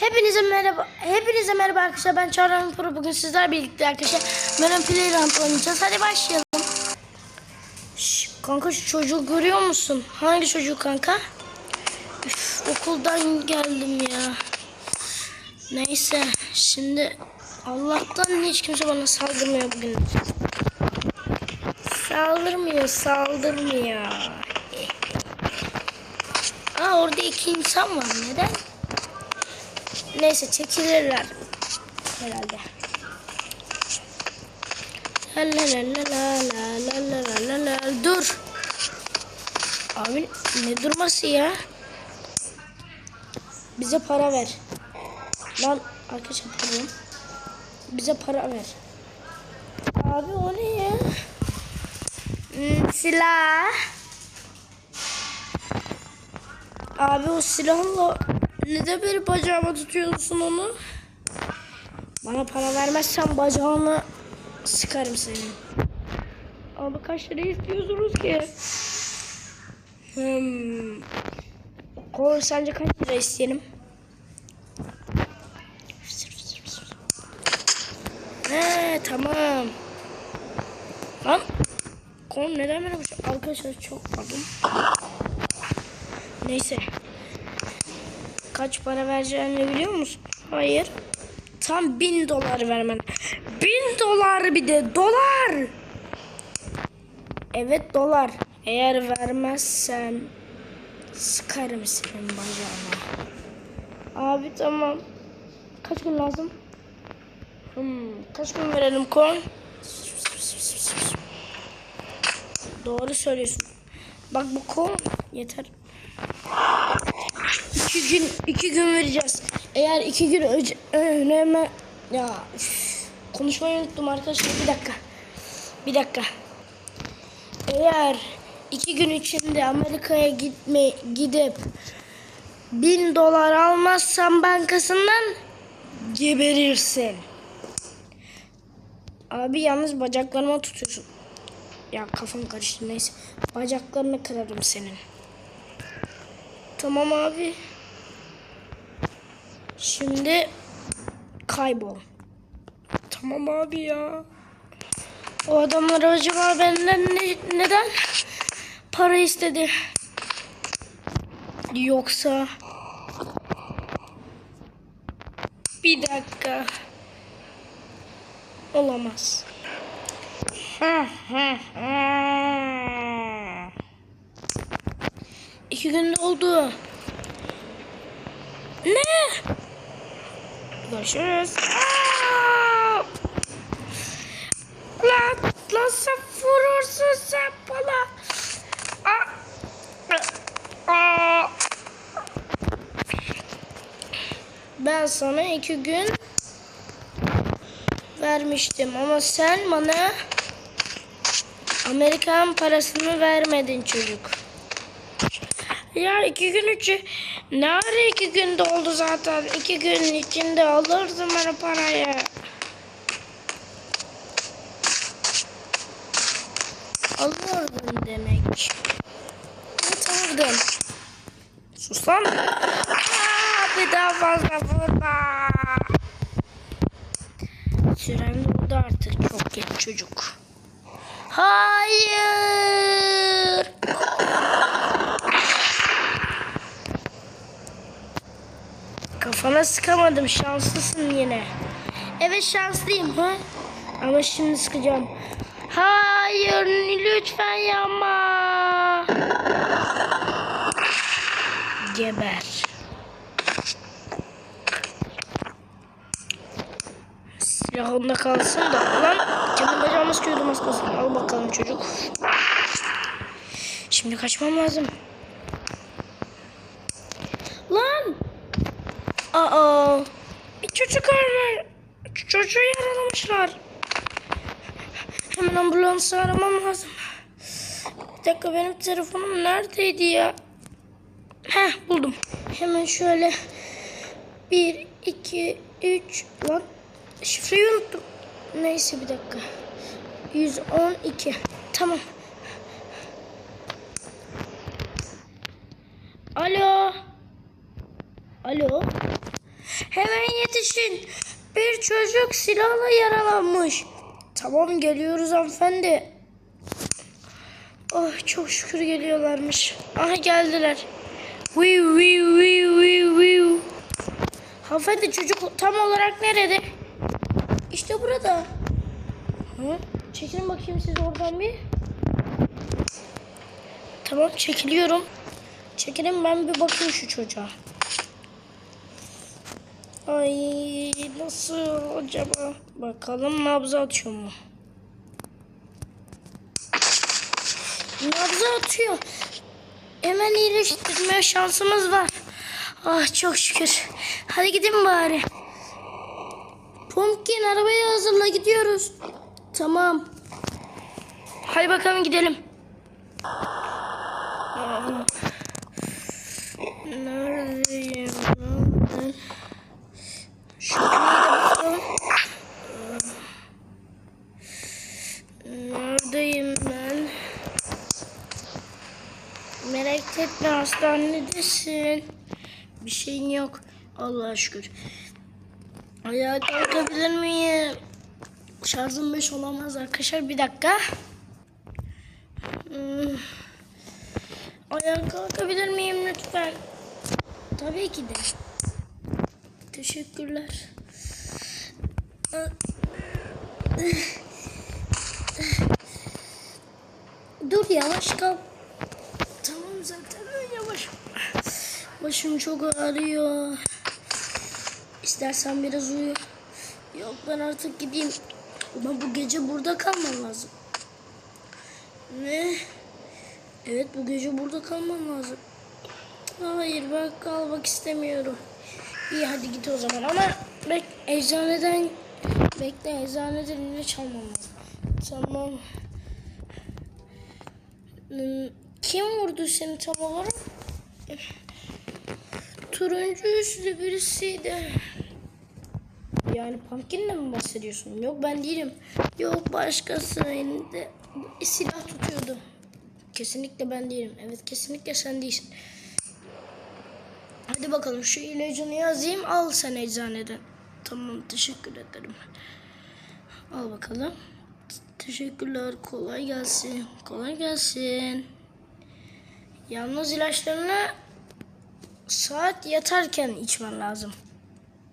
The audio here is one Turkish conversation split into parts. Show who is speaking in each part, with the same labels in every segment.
Speaker 1: Hepinize merhaba. Hepinize merhaba arkadaşlar. Ben Çağrı Pro. Bugün sizler birlikte arkadaşlar Melon Playground oynayacağız. Hadi başlayalım. Şş, kanka şu çocuğu görüyor musun? Hangi çocuğu kanka? Üf, okuldan geldim ya. Neyse şimdi Allah'tan hiç kimse bana saldırmıyor bugün. Saldırmıyor, saldırmıyor. Aa orada iki insan var. Neden? Neyse çekilirler. Herhalde. La la la la la la la la la Dur. Abi ne durması ya? Bize para ver. Lan arkadaşlar pardon. Bize para ver. Abi o ne ya? Hmm, silah. Abi o silahla neden beri bacağıma tutuyorsun onu? Bana para vermezsen bacağını sıkarım senin. Abi kaç lira istiyorsunuz ki? Hmm. Kol sence kaç lira isteyelim? He tamam. Lan kol neden böyle bir şey? Arkadaşlar çok pardon. Neyse. Kaç para vereceğini biliyor musun? Hayır. Tam bin dolar vermen. Bin dolar bir de dolar. Evet dolar. Eğer vermezsen sıkarım senin bacağına. Abi tamam. Kaç gün lazım? Hmm, kaç gün verelim kon? Doğru söylüyorsun. Bak bu kon yeter. İki gün, iki gün vereceğiz. Eğer iki gün önce öneme ya konuşmayı unuttum arkadaşlar bir dakika. Bir dakika. Eğer iki gün içinde Amerika'ya gitme gidip bin dolar almazsan bankasından geberirsin. Abi yalnız bacaklarıma tutuyorsun. Ya kafam karıştı neyse. Bacaklarını kırarım senin. Tamam abi. Şimdi kaybol. Tamam abi ya. O adamlar acaba benden ne, neden para istedi? Yoksa bir dakika olamaz. İki günde oldu. Ne? Görüşürüz. Aa! Lan nasıl vurursun sen bana? Ben sana iki gün vermiştim ama sen bana Amerikan parasını vermedin çocuk. Ya iki gün içi ne ara iki günde oldu zaten. İki gün içinde alırdım ben o parayı. Alırdım demek. Evet alırdım. Sus lan. Aa, bir daha fazla vurma. Süren doldu artık. Çok geç çocuk. Hayır. Kafana sıkamadım. Şanslısın yine. Evet şanslıyım ha. Ama şimdi sıkacağım. Hayır lütfen yapma. Geber. Silah onda kalsın da. Lan kendi bacağıma sıkıyordum az kalsın. Al bakalım çocuk. Şimdi kaçmam lazım. Lan! Aa! Bir çocuk var. Çocuğu yaralamışlar. Hemen ambulansı aramam lazım. Bir dakika benim telefonum neredeydi ya? Heh buldum. Hemen şöyle bir, iki, üç lan şifreyi unuttum. Neyse bir dakika. 112. Tamam. Alo. Alo. Hemen yetişin. Bir çocuk silahla yaralanmış. Tamam geliyoruz hanımefendi. Oh çok şükür geliyorlarmış. Aha geldiler. Viu viu viu viu viu. Hanımefendi çocuk tam olarak nerede? İşte burada. Hı? Çekilin bakayım siz oradan bir. Tamam çekiliyorum. Çekilin ben bir bakayım şu çocuğa. Ay nasıl acaba? Bakalım nabzı atıyor mu? Nabzı atıyor. Hemen iyileştirme şansımız var. Ah çok şükür. Hadi gidin bari. Pumpkin arabayı hazırla gidiyoruz. Tamam. Hadi bakalım gidelim. Neredeyim lan ben? Şu köyde bakalım. Neredeyim ben? Merak etme hastanedesin. Bir şeyin yok. Allah'a şükür. Ayağa kalkabilir miyim? Şarjım 5 olamaz arkadaşlar. Bir dakika. Hmm. Ayağa kalkabilir miyim lütfen? Tabii ki de. Teşekkürler. Dur yavaş kal. Tamam zaten ben yavaş. Başım çok ağrıyor. İstersen biraz uyu. Yok ben artık gideyim. Ama bu gece burada kalmam lazım. Ne? Evet bu gece burada kalmam lazım. Hayır ben kalmak istemiyorum. İyi hadi git o zaman ama bek eczaneden bekle eczaneden ilaç almam lazım. Tamam. Hmm, Kim vurdu seni tam olarak? Turuncu üstlü birisiydi. Yani Pumpkin'le mi bahsediyorsun? Yok ben değilim. Yok başkası silah tutuyordu. Kesinlikle ben değilim. Evet kesinlikle sen değilsin. Hadi bakalım şu ilacını yazayım. Al sen eczaneden. Tamam teşekkür ederim. Al bakalım. Teşekkürler. Kolay gelsin. Kolay gelsin. Yalnız ilaçlarını saat yatarken içmen lazım.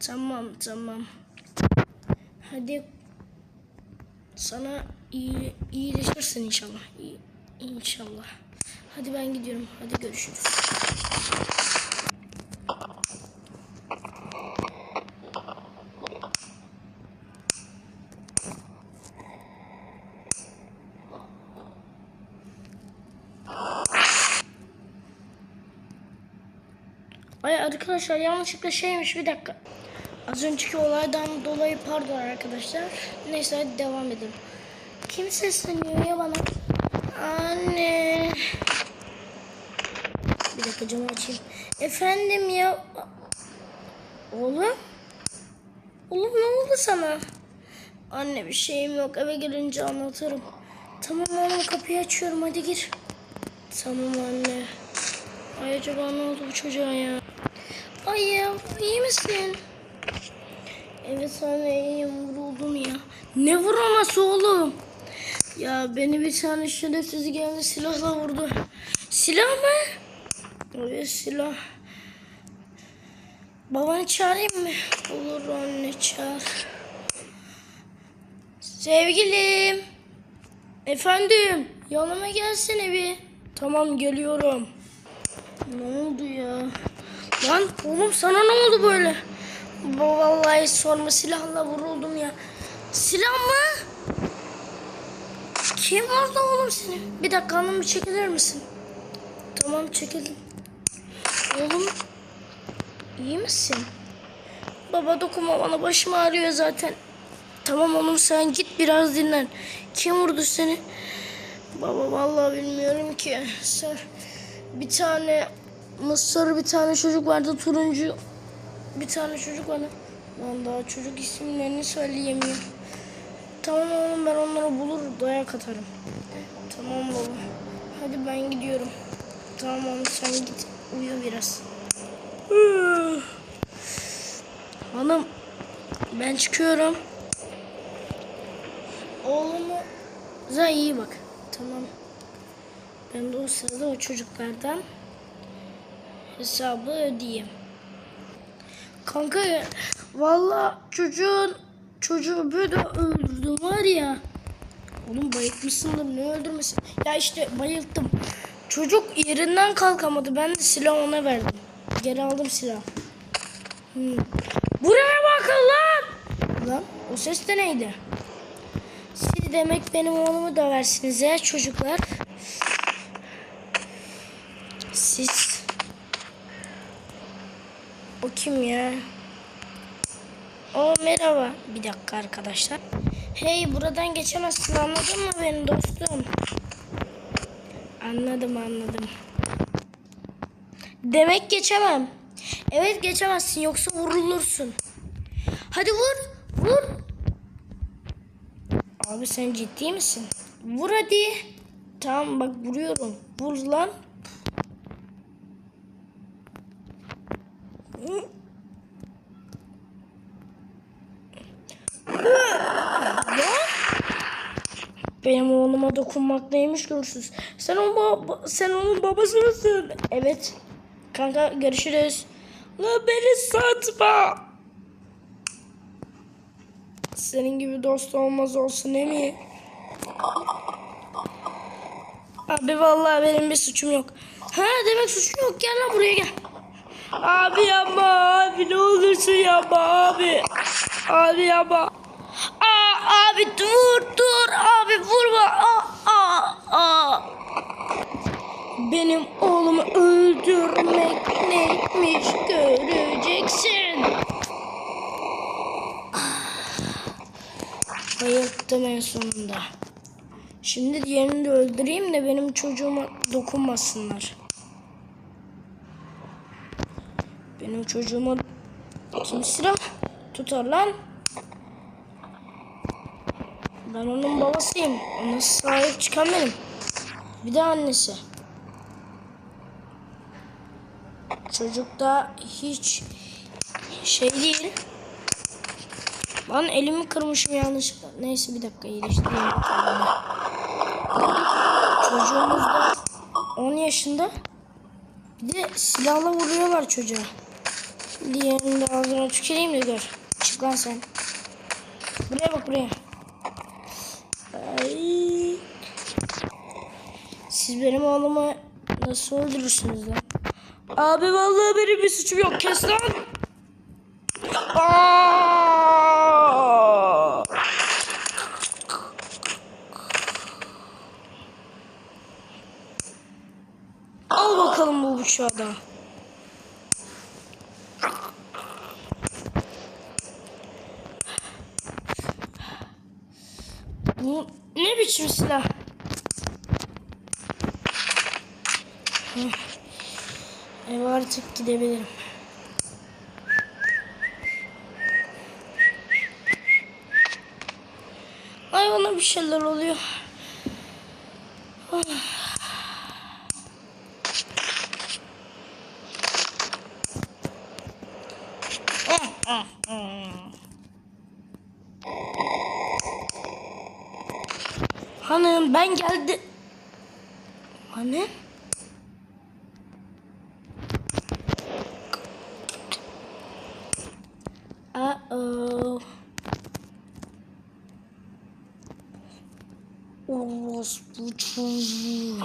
Speaker 1: Tamam tamam. Hadi sana iyi iyileşirsin inşallah. İyi, inşallah. Hadi ben gidiyorum. Hadi görüşürüz. Ay arkadaşlar yanlışlıkla şeymiş bir dakika. Az önceki olaydan dolayı pardon arkadaşlar. Neyse hadi devam edelim. Kim sesleniyor ya bana? Anne. Bir dakika camı açayım. Efendim ya. Oğlum. Oğlum ne oldu sana? Anne bir şeyim yok. Eve gelince anlatırım. Tamam oğlum kapıyı açıyorum hadi gir. Tamam anne. Ay acaba ne oldu bu çocuğa ya? Ay ya iyi misin? Evet anne iyiyim vuruldum ya. Ne vurulması oğlum? Ya beni bir tane şerefsiz geldi silahla vurdu. Silah mı? Evet silah. Babanı çağırayım mı? Olur anne çağır. Sevgilim. Efendim yanıma gelsene bir. Tamam geliyorum. Ne oldu ya? Lan oğlum sana ne oldu böyle? Vallahi sorma silahla vuruldum ya. Silah mı? Kim vurdu oğlum seni? Bir dakika hanım bir çekilir misin? Tamam çekildim. Oğlum iyi misin? Baba dokunma bana başım ağrıyor zaten. Tamam oğlum sen git biraz dinlen. Kim vurdu seni? Baba vallahi bilmiyorum ki. Sen bir tane mısır bir tane çocuk vardı turuncu bir tane çocuk vardı. Ben daha çocuk isimlerini söyleyemiyorum. Tamam oğlum ben onları bulur dayak atarım. Tamam baba. Hadi ben gidiyorum. Tamam oğlum sen git uyu biraz. Hanım ben çıkıyorum. Oğlumuza iyi bak. Tamam. Ben de o sırada o çocuklardan hesabı ödeyeyim. Kanka valla çocuğun çocuğu böyle öldürdüm var ya. Oğlum bayıltmışsındır ne öldürmesin. Ya işte bayılttım. Çocuk yerinden kalkamadı. Ben de silah ona verdim. Geri aldım silah. Hmm. Buraya bakın lan. Lan o ses de neydi? Siz demek benim oğlumu döversiniz ya çocuklar. Siz. O kim ya? O merhaba. Bir dakika arkadaşlar. Hey buradan geçemezsin anladın mı beni dostum? Anladım anladım. Demek geçemem. Evet geçemezsin yoksa vurulursun. Hadi vur. Vur. Abi sen ciddi misin? Vur hadi. Tamam bak vuruyorum. Vur lan. Hı. Ya. Benim oğluma dokunmak neymiş görürsüz. Sen onun baba, sen onun babası mısın? Evet. Kanka görüşürüz. La beni satma. Senin gibi dost olmaz olsun emi. Abi vallahi benim bir suçum yok. Ha demek suçun yok gel lan buraya gel. Abi yapma abi ne olursun yapma abi. Abi yapma. Abi dur dur abi vurma. Aa, aa, aa. Benim oğlumu öldürmek neymiş göreceksin. Bayılttım en sonunda. Şimdi diğerini de öldüreyim de benim çocuğuma dokunmasınlar. Benim çocuğuma kim silah tutar lan? Ben onun babasıyım. Ona sahip çıkan. Bir de annesi. Çocuk da hiç şey değil. Lan elimi kırmışım yanlışlıkla. Neyse bir dakika iyileştireyim. Çocuğumuz da 10 yaşında. Bir de silahla vuruyorlar çocuğa. Diğerini de ağzına tüküreyim de gör. Çık lan sen. Buraya bak buraya. Ay. Siz benim oğlumu nasıl öldürürsünüz lan? Abi vallahi benim bir suçum yok. Kes lan. Aa! Al bakalım bu bıçağı da. Bu Hı. Eve artık gidebilirim. Ay bir şeyler oluyor. Hanım ben geldim. Hanım? Uh-oh. Orospu çocuğu.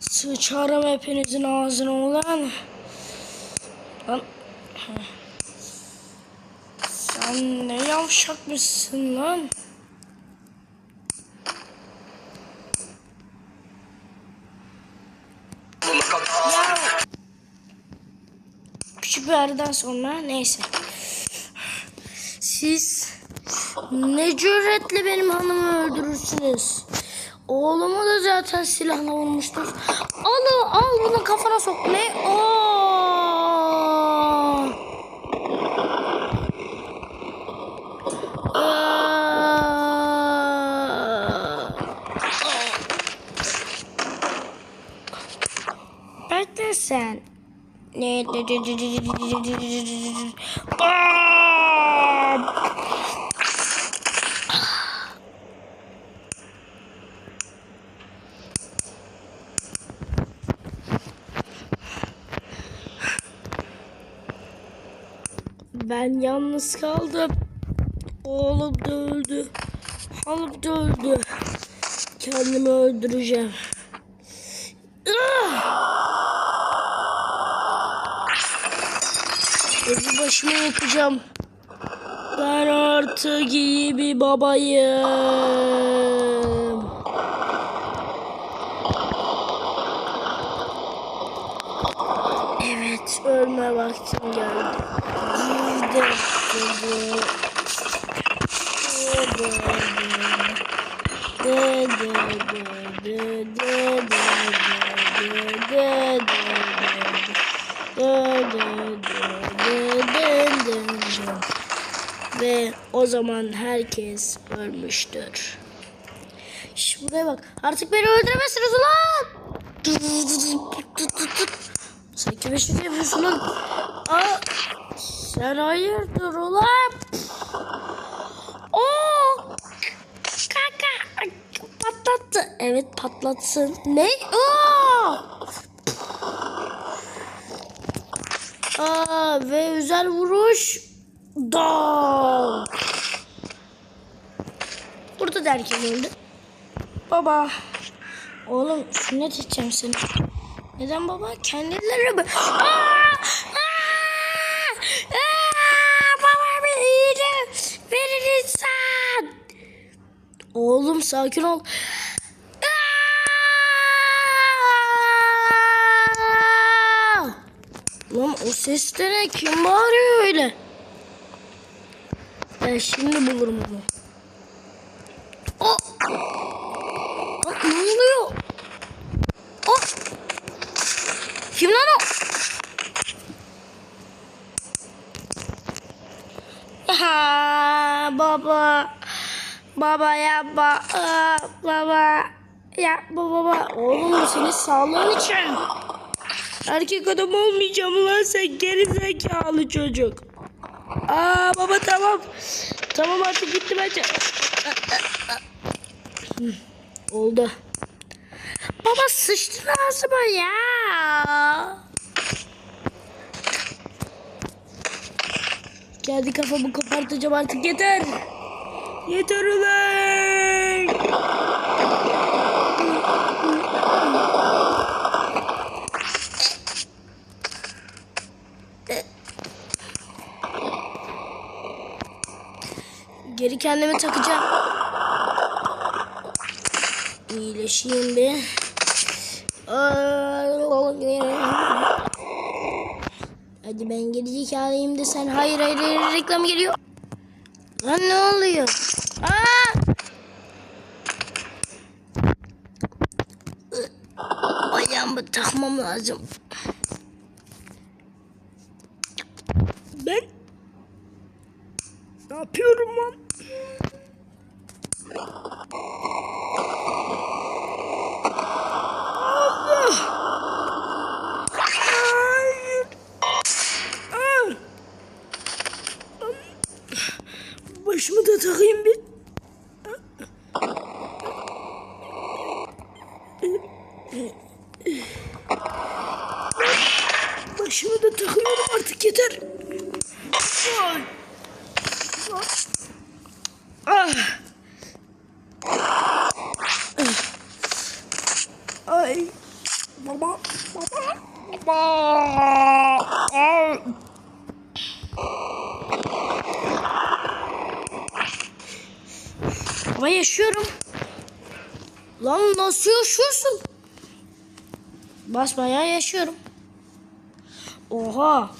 Speaker 1: Sıçarım hepinizin ağzına ulan. Lan. Sen ne yavşakmışsın lan. Ya. Küçük bir sonra neyse. Siz ne cüretle benim hanımı öldürürsünüz. Oğlumu da zaten silahla vurmuştur. Al al bunu kafana sok. Ne? Aa. Bekle sen. Ne? Bam! Ben yalnız kaldım. Oğlum da öldü. Hanım da öldü. Kendimi öldüreceğim. Ah! Başıma yapacağım. Ben artık iyi bir babayım. Evet, ölme vaktim geldi. Girdim. Girdim. Ve o zaman herkes ölmüştür. Şş, buraya bak. Artık beni öldüremezsiniz ulan. Sen kime şaka yapıyorsun lan? Aa, sen hayırdır ulan? Oo! Kaka! Ay, Patlattı. Evet patlatsın. Ne? Oo! Aa, ve özel vuruş. Da. Burada da herkes öldü. Baba. Oğlum sünnet edeceğim seni. Neden baba? Kendileri mi? Baba bir iyice verin insan. Oğlum sakin ol. Lan o ses de ne? Kim bağırıyor öyle? Ben şimdi bulurum onu. O! Lan ne oluyor? O! Kim lan o? Ha, baba. Baba yapma. Aa, baba. Yapma baba. Oğlum senin sağlığın için. Erkek adam olmayacağım lan sen geri zekalı çocuk. Aa baba tamam. Tamam artık gitti bence. Oldu. Baba sıçtın ağzıma ya. Kendi kafamı kopartacağım artık yeter. Yeter ulan. Geri kendimi takacağım. İyileşeyim bir. Hadi ben geri zekalıyım de sen hayır hayır hayır reklam geliyor. Lan ne oluyor? Aa! Ayağımı takmam lazım. Yapıyorum lan? Ama yaşıyorum. Lan nasıl yaşıyorsun? Basbayağı yaşıyorum. Oha.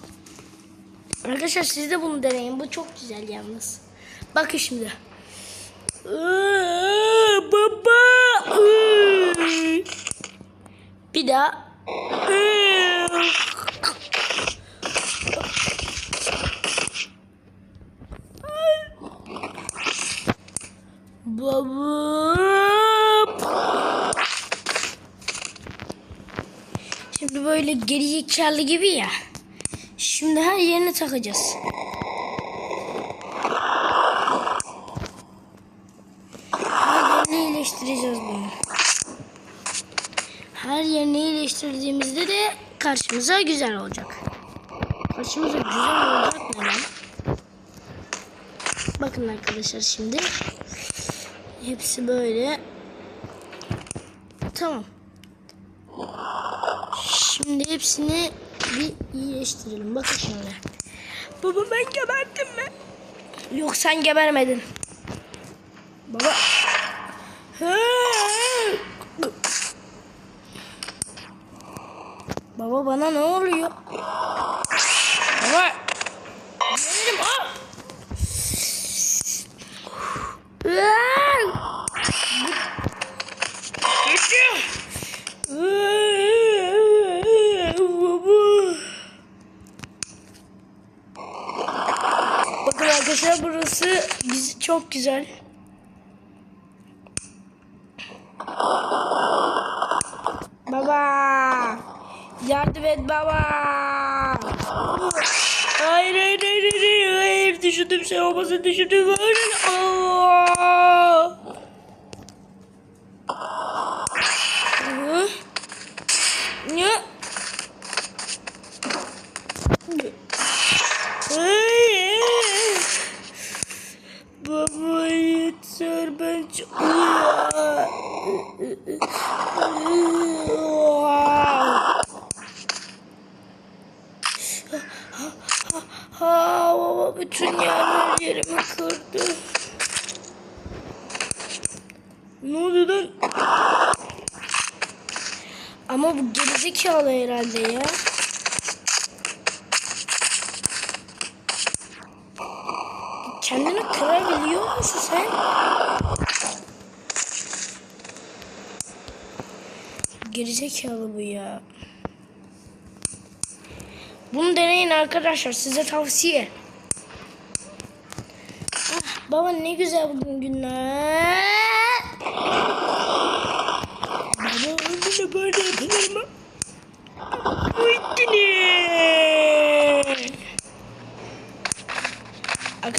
Speaker 1: Arkadaşlar siz de bunu deneyin. Bu çok güzel yalnız. Bakın şimdi. Aa, baba. Aa. Bir daha. Aa. Baba. Şimdi böyle geri zekalı gibi ya. Şimdi her yerine takacağız. Her yerini iyileştireceğiz bunu. Her yerini iyileştirdiğimizde de karşımıza güzel olacak. Karşımıza güzel olacak ne lan? Bakın arkadaşlar şimdi. Hepsi böyle. Tamam. Şimdi hepsini bir iyileştirelim. Bakın şimdi. Baba ben geberdim mi? Yok sen gebermedin. Baba. Baba bana ne oluyor? Baba. Gelirim. Ah! Bakın arkadaşlar burası biz çok güzel. Baba. Yardım et baba. Hayır hayır hayır hayır. hayır. Düşündüğüm şey olmasın düşündüğüm. Hayır. Aa. Hı? Ne? Hayır. Baba yeter ben çok... Ha baba bütün yerler yerimi kırdı. Ne oluyor lan? Ama bu gerizekalı herhalde ya. Kendini kırabiliyor musun sen? Gerizekalı bu ya. Bunu deneyin arkadaşlar size tavsiye. Ah, baba ne güzel bugün günler. Baba bunu böyle yapılır mı?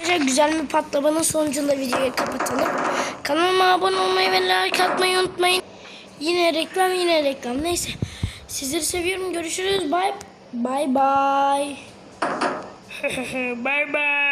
Speaker 1: Arkadaşlar güzel bir patlamanın sonucunda videoyu kapatalım. Kanalıma abone olmayı ve like atmayı unutmayın. Yine reklam yine reklam. Neyse. Sizleri seviyorum. Görüşürüz. Bye. Bye bye. bye bye.